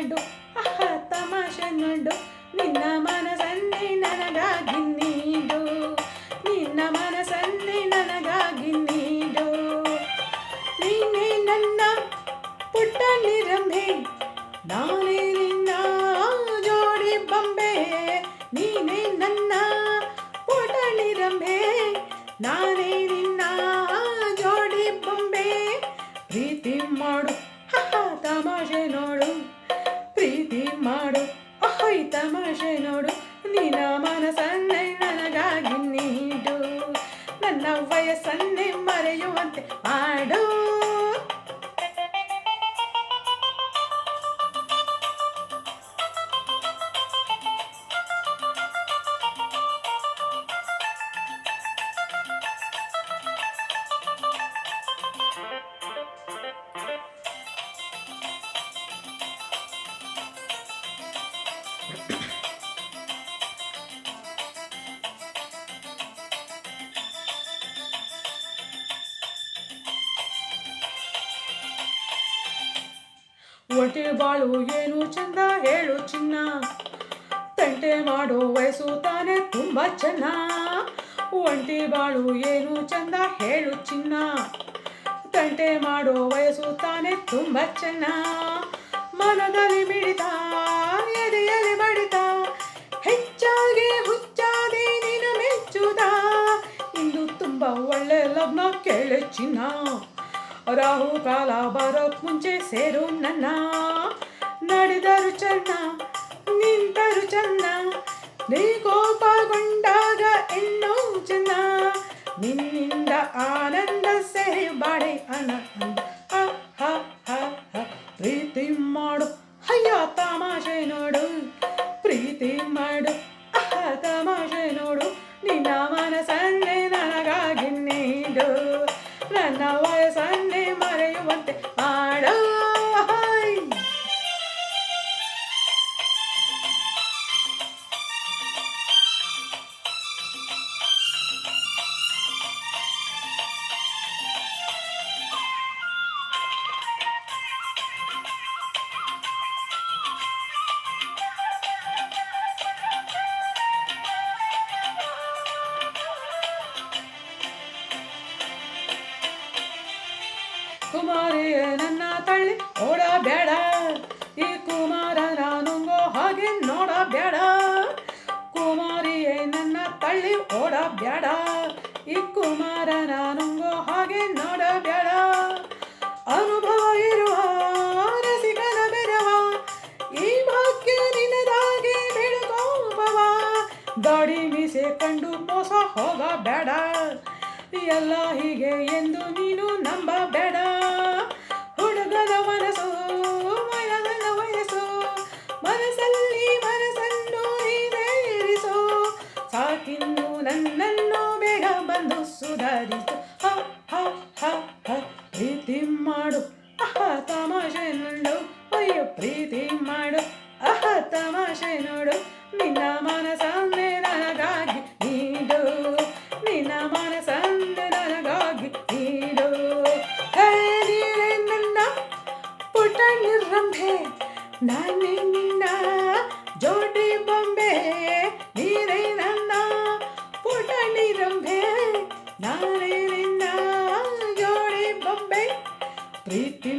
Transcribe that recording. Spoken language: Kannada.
ಮಾಡು ಅಹ ತಮಾಷೆ ನೋಡು, ನಿನ್ನ ಮನಸ್ಸನ್ನೇ ನನಗಾಗಿ ನೀಡು, ನಿನ್ನ ಮನಸ್ಸನ್ನೇ ನನಗಾಗಿ ನೀಡು. ನೀನೇ ನನ್ನ ಪುಟ್ಟ ನಿರಂಬೆ ನಾನೇ ನಿನ್ನ ಜೋಡಿ ಬೊಂಬೆ. ನೀನೇ ನನ್ನ ಪುಟ್ಟ ನಿರಂಬೆ ನಾನೇ ವಯಸ್ಸನ್ನೇ ಮರೆಯುವಂತೆ ಮಾಡು ಒಟ್ಟಿ ಬಾಳು ಏನು ಚಂದ ಹೇಳು ಚಿನ್ನ. ತಂಟೆ ಮಾಡೋ ವಯಸ್ಸು ತಾನೆ ತುಂಬ ಚೆನ್ನ. ಒಂಟಿ ಬಾಳು ಏನು ಚಂದ ಹೇಳು ಚಿನ್ನ. ತಂಟೆ ಮಾಡೋ ವಯಸ್ಸು ತಾನೆ ತುಂಬ ಚೆನ್ನ. ಮನದಲ್ಲಿ ಮಿಡಿತ, ಎದೆಯಲ್ಲಿ ಬಡಿತ, ಹೆಚ್ಚಾಗಿ ಹುಚ್ಚಾದೆ ನಿನ ಮೆಚ್ಚುದ ಇಂದು ತುಂಬ ಒಳ್ಳೆ ಲಗ್ನ ಕೇಳೆ ಚಿನ್ನ. ರಾಹು ಕಾಲ ಬರೋಕ್ ಮುಂಚೆ ಸೇರು ನನ್ನ ನಡೆದರು ಚೆನ್ನ ನಿಂತರು ಚೆನ್ನ ನೀ ಕೋಪಗೊಂಡಾಗ ಇನ್ನೂ ಚೆನ್ನ ನಿನ್ನಿಂದ ಆನಂದ ಸೇರಿ ಬಾಡೆ ಆನಂದ ಕುಮಾರಿಯೇ ನನ್ನ ತಳ್ಳಿ ಓಡಬೇಡ. ಈ ಕುಮಾರ ನಾನುಂಗೋ ಹಾಗೆ ನೋಡಬೇಡ. ಕುಮಾರಿಯೇ ನನ್ನ ತಳ್ಳಿ ಓಡಬೇಡ. ಈ ಕುಮಾರ ನಾನುಂಗೋ ಹಾಗೆ ನೋಡಬೇಡ. ಅನುಭವ ಇರುವ ರಸಿಕನ ಬೆರವ, ಈ ಭಾಗ್ಯ ನಿನದಾಗಿ ಬೆಳಕೋಪವ ದಾಡಿ ಮೀಸೆ ಕಂಡು ಮೋಸ ಹೋಗಬೇಡ. ಎಲ್ಲ ಹೀಗೆ ಎಂದು ನೀನು ನಂಬಬೇಡ. ಹುಡುಗನ ಮನಸ್ಸು ಮನಗನ ವಯಸ್ಸು ಮನಸ್ಸಲ್ಲಿ ಮನಸ್ಸನ್ನು ನೀನೇ ಇರಿಸು. ಸಾಕಿನ್ನು ನನ್ನನ್ನು ಬೇಗ ಬಂದು ಸುಧಾರಿಸು. ಹ ಹ ಹ ಹ, ಪ್ರೀತಿ ಮಾಡು. ಅಹ, ತಮಾಷೆ ನೋಡು. ಅಯ್ಯೋ, ಪ್ರೀತಿ ಮಾಡು. ಅಹ, ತಮಾಷೆ ನೋಡು. ನಿನ್ನ ಮನಸ್ಸನ್ನೇ ನನಗಾಗಿ ನೀಡು. ನಿನ್ನ ಮನಸ್ಸನ್ನೇ ಜೋಡಿ ಬೊಂಬೆ ನೀನೇ ನನ್ನ ಪುಟ ನಿರಂಬೆ ನಾನೇ ನಿನ್ನ ಜೋಡಿ ಬೊಂಬೆ ಪ್ರೀತಿ